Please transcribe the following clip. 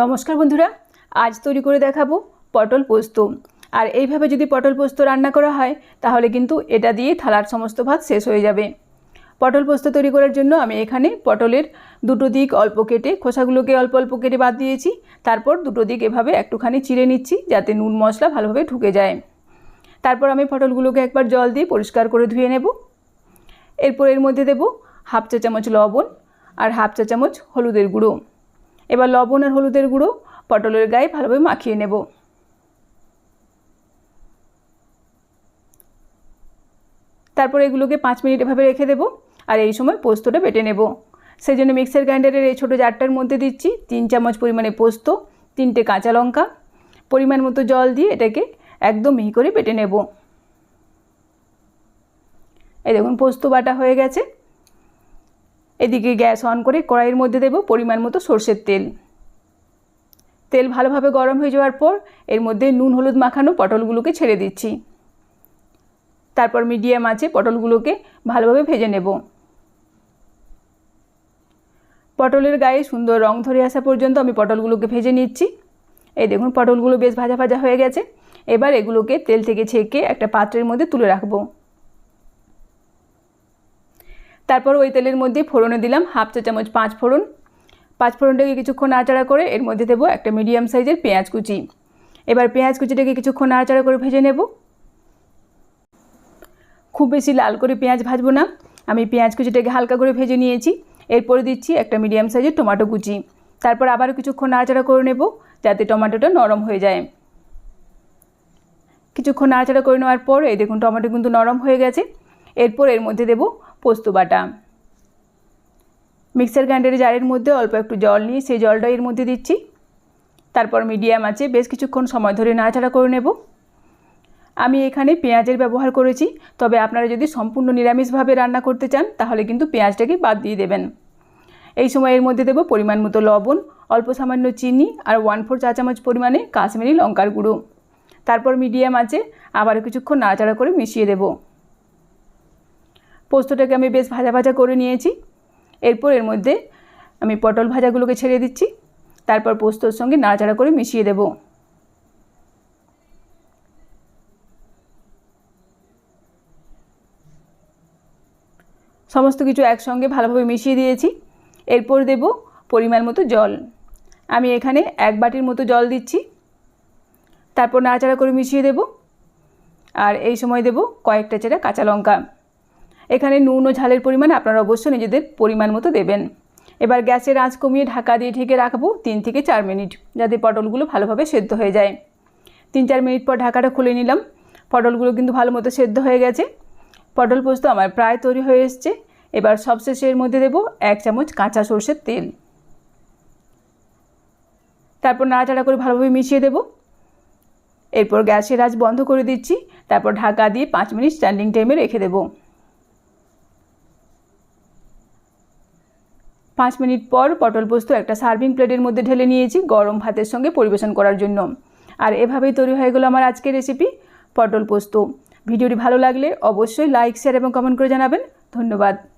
নমস্কার বন্ধুরা, আজ তৈরি করে দেখাবো পটল পোস্ত। আর এইভাবে যদি পটল পোস্ত রান্না করা হয়, তাহলে কিন্তু এটা দিয়ে থালার সমস্ত ভাত শেষ হয়ে যাবে। পটল পোস্ত তৈরি করার জন্য আমি এখানে পটলের দুটো দিক অল্প কেটে, খোসাগুলোকে অল্প অল্প কেটে বাদ দিয়েছি। তারপর দুটো দিক এভাবে একটুখানি চিড়ে নিচ্ছি, যাতে নুন মশলা ভালোভাবে ঢুকে যায়। তারপর আমি পটলগুলোকে একবার জল দিয়ে পরিষ্কার করে ধুয়ে নেব। এরপর এর মধ্যে দেব হাফ চা চামচ লবণ আর হাফ চা চামচ হলুদের গুঁড়ো। এবার লবণ আর হলুদের গুঁড়ো, পটলের গায়ে ভালোভাবে মাখিয়ে নেব। তারপর এগুলোকে পাঁচ মিনিট এভাবে রেখে দেবো আর এই সময় পোস্তটা বেটে নেব। সেই জন্য মিক্সার গ্রাইন্ডারের এই ছোটো জারটার মধ্যে দিচ্ছি তিন চামচ পরিমাণে পোস্ত, তিনটে কাঁচা লঙ্কা, পরিমাণ মতো জল দিয়ে এটাকে একদম মিহি করে বেটে নেব। এই দেখুন, পোস্ত বাটা হয়ে গেছে। এদিকে গ্যাস অন করে কড়াইয়ের মধ্যে দেব পরিমাণ মতো সর্ষের তেল। তেল ভালোভাবে গরম হয়ে যাওয়ার পর এর মধ্যে নুন, হলুদ মাখানো পটলগুলোকে ছেড়ে দিচ্ছি। তারপর মিডিয়াম আছে পটলগুলোকে ভালোভাবে ভেজে নেব। পটলের গায়ে সুন্দর রং ধরে আসা পর্যন্ত আমি পটলগুলোকে ভেজে নিচ্ছি। এই দেখুন, পটলগুলো বেশ ভাজা ভাজা হয়ে গেছে। এবার এগুলোকে তেল থেকে ছেঁকে একটা পাত্রের মধ্যে তুলে রাখব। তারপর ওই তেলের মধ্যে ফোড়নে দিলাম হাফ চা চামচ পাঁচ ফোড়ন। পাঁচ ফোড়নটাকে কিছুক্ষণ নাড়াচাড়া করে এর মধ্যে দেবো একটা মিডিয়াম সাইজের পেঁয়াজ কুচি। এবার পেঁয়াজ কুচিটাকে কিছুক্ষণ নাড়াচাড়া করে ভেজে নেব। খুব বেশি লাল করে পেঁয়াজ ভাজবো না। আমি পেঁয়াজ কুচিটাকে হালকা করে ভেজে নিয়েছি। এরপরে দিচ্ছি একটা মিডিয়াম সাইজের টমেটো কুচি। তারপর আবারও কিছুক্ষণ নাড়াচাড়া করে নেব যাতে টমেটোটা নরম হয়ে যায়। কিছুক্ষণ নাড়াচাড়া করে নেওয়ার পর এই দেখুন টমেটো কিন্তু নরম হয়ে গেছে। এরপর এর মধ্যে দেব পোস্ত বাটা। মিক্সার গ্রাইন্ডারের জারের মধ্যে অল্প একটু জল নিয়ে সেই জলটা এর মধ্যে দিচ্ছি। তারপর মিডিয়াম আছে, বেশ কিছুক্ষণ সময় ধরে নাড়াচাড়া করে নেব। আমি এখানে পেঁয়াজের ব্যবহার করেছি, তবে আপনারা যদি সম্পূর্ণ নিরামিষভাবে রান্না করতে চান, তাহলে কিন্তু পেঁয়াজটাকে বাদ দিয়ে দেবেন। এই সময় এর মধ্যে দেব পরিমাণ মতো লবণ, অল্প সামান্য চিনি আর ওয়ান ফোর চা চামচ পরিমাণে কাশ্মীরি লঙ্কার গুঁড়ো। তারপর মিডিয়াম আছে, আবারও কিছুক্ষণ নাড়াচাড়া করে মিশিয়ে দেব। পোস্তটাকে আমি বেশ ভাজা ভাজা করে নিয়েছি। এরপর এর মধ্যে আমি পটল ভাজাগুলোকে ছেড়ে দিচ্ছি। তারপর পোস্তর সঙ্গে নাড়াচাড়া করে মিশিয়ে দেব। সমস্ত কিছু একসঙ্গে ভালোভাবে মিশিয়ে দিয়েছি। এরপর দেব পরিমাণ মতো জল। আমি এখানে এক বাটির মতো জল দিচ্ছি। তারপর নাড়াচাড়া করে মিশিয়ে দেব। আর এই সময় দেব কয়েকটা চেরা কাঁচা লঙ্কা। এখানে নুন ও ঝালের পরিমাণ আপনারা অবশ্যই নিজেদের পরিমাণ মতো দেবেন। এবার গ্যাসের আঁচ কমিয়ে ঢাকা দিয়ে ঢেকে রাখব তিন থেকে চার মিনিট, যাতে পটলগুলো ভালোভাবে সেদ্ধ হয়ে যায়। তিন চার মিনিট পর ঢাকাটা খুলে নিলাম। পটলগুলো কিন্তু ভালো মতো সেদ্ধ হয়ে গেছে। পটল পোস্ত আমার প্রায় তৈরি হয়ে এসছে। এবার সবশেষে এর মধ্যে দেবো এক চামচ কাঁচা সর্ষের তেল। তারপর নাড়াচাড়া করে ভালোভাবে মিশিয়ে দেবো। এরপর গ্যাসের আঁচ বন্ধ করে দিচ্ছি। তারপর ঢাকা দিয়ে পাঁচ মিনিট স্ট্যান্ডিং টাইমে রেখে দেবো। পাঁচ মিনিট পর পটল পোস্ত একটা সার্ভিং প্লেটের মধ্যে ঢেলে নিয়েছি, গরম ভাতের সঙ্গে পরিবেশন করার জন্য। আর এভাবেই তৈরি হয়ে গেলো আমার আজকের রেসিপি পটল পোস্ত। ভিডিওটি ভালো লাগলে অবশ্যই লাইক শেয়ার এবং কমেন্ট করে জানাবেন। ধন্যবাদ।